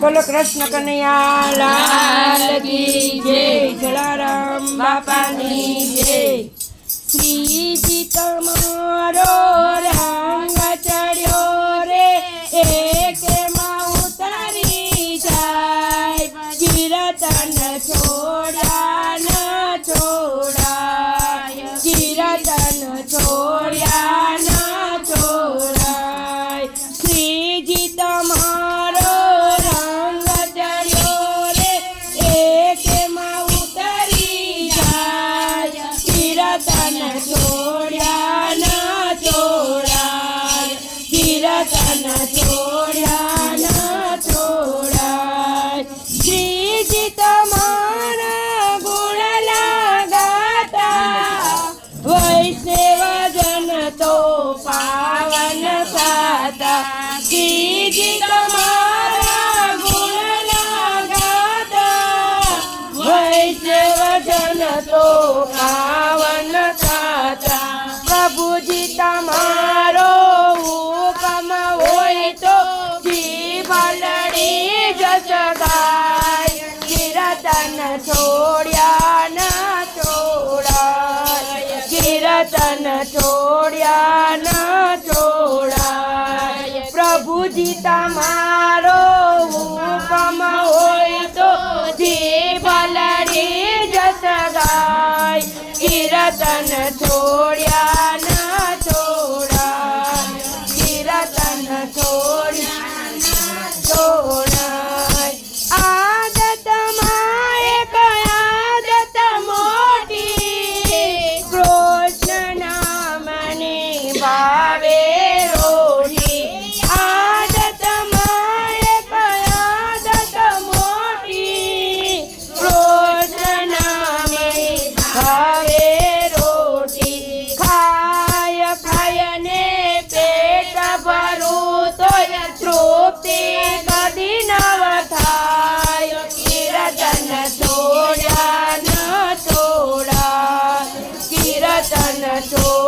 બોલો કૃષ્ણ કનૈયા, લાલ કી જય, જલારામ બાપાની જય. શ્રીજી તમારો રંગ ચડ્યો રે, એક માં ઉતારી જાય. ચિરતન છોડ્યા ન છોડાય ચિરતન છોડ્યા તન છોડ્યા ન છોડાય પ્રભુજી તમારો હુકમ હોય તો જે ભલડી જસ ગાય કીર્તન Dinosaur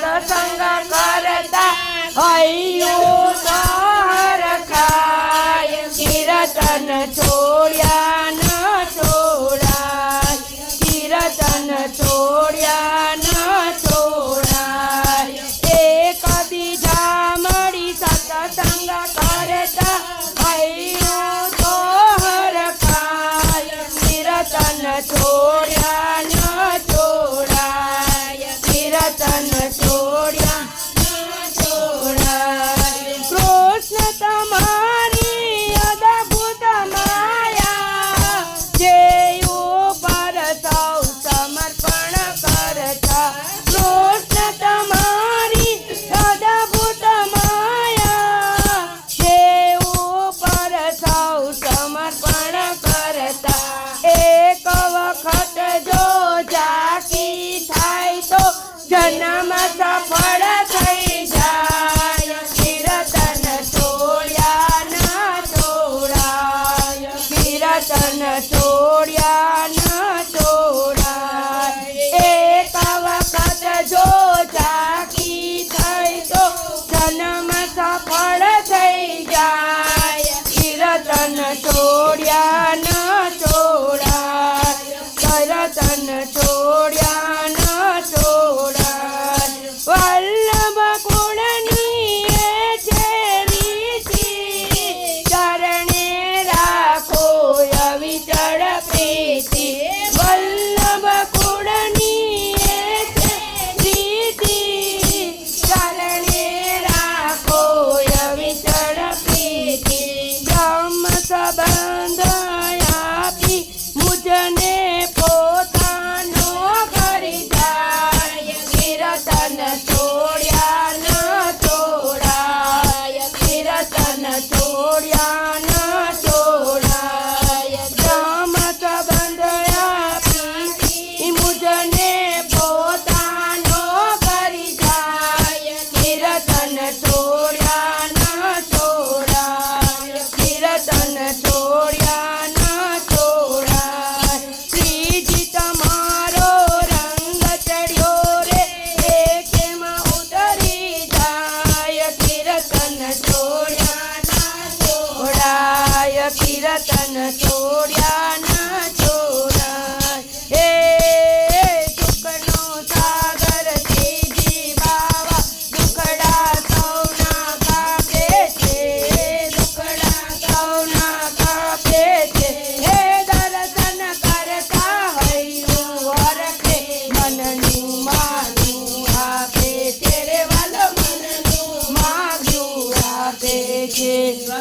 સત્સંગ કરતા હૈયું સહર ખાય. કીર્તન છોડ્યા ન છોડાય. કીર્તન છોડ